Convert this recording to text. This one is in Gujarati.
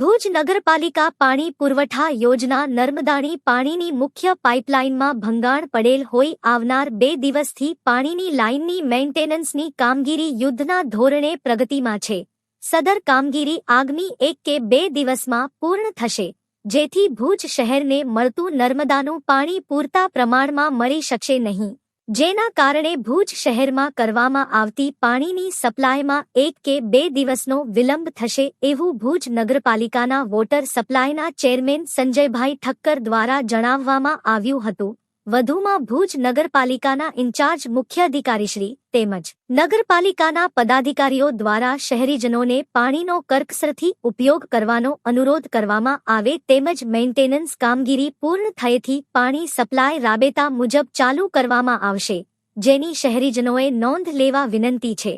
ભુજ નગરપાલિકા પાણી પુરવઠા યોજના નર્મદાની પાણીની મુખ્ય પાઇપલાઇનમાં ભંગાણ પડેલ હોઈ આવનાર બે દિવસથી પાણીની લાઇનની મેન્ટેનન્સની કામગીરી યુદ્ધના ધોરણે પ્રગતિમાં છે. સદર કામગીરી આગામી એક કે બે દિવસમાં પૂર્ણ થશે. જેથી ભુજ શહેરને મળતું નર્મદાનું પાણી પૂરતા પ્રમાણમાં મળી શકશે નહીં. જેના કારણે ભુજ શહેરમાં કરવામાં આવતી પાણીની સપ્લાયમાં એક કે બે દિવસનો વિલંબ થશે એવું ભુજ નગરપાલિકાના વોટર સપ્લાયના ચેરમેન સંજયભાઈ ઠક્કર દ્વારા જણાવવામાં આવ્યું હતું. વધુમાં ભુજ નગરપાલિકાના ઇન્ચાર્જ મુખ્ય અધિકારીશ્રી તેમજ નગરપાલિકાના પદાધિકારીઓ દ્વારા શહેરીજનોને પાણીનો કર્કસરથી ઉપયોગ કરવાનો અનુરોધ કરવામાં આવે તેમજ મેન્ટેનન્સ કામગીરી પૂર્ણ થયેથી પાણી સપ્લાય રાબેતા મુજબ ચાલુ કરવામાં આવશે, જેની શહેરીજનોએ નોંધ લેવા વિનંતી છે.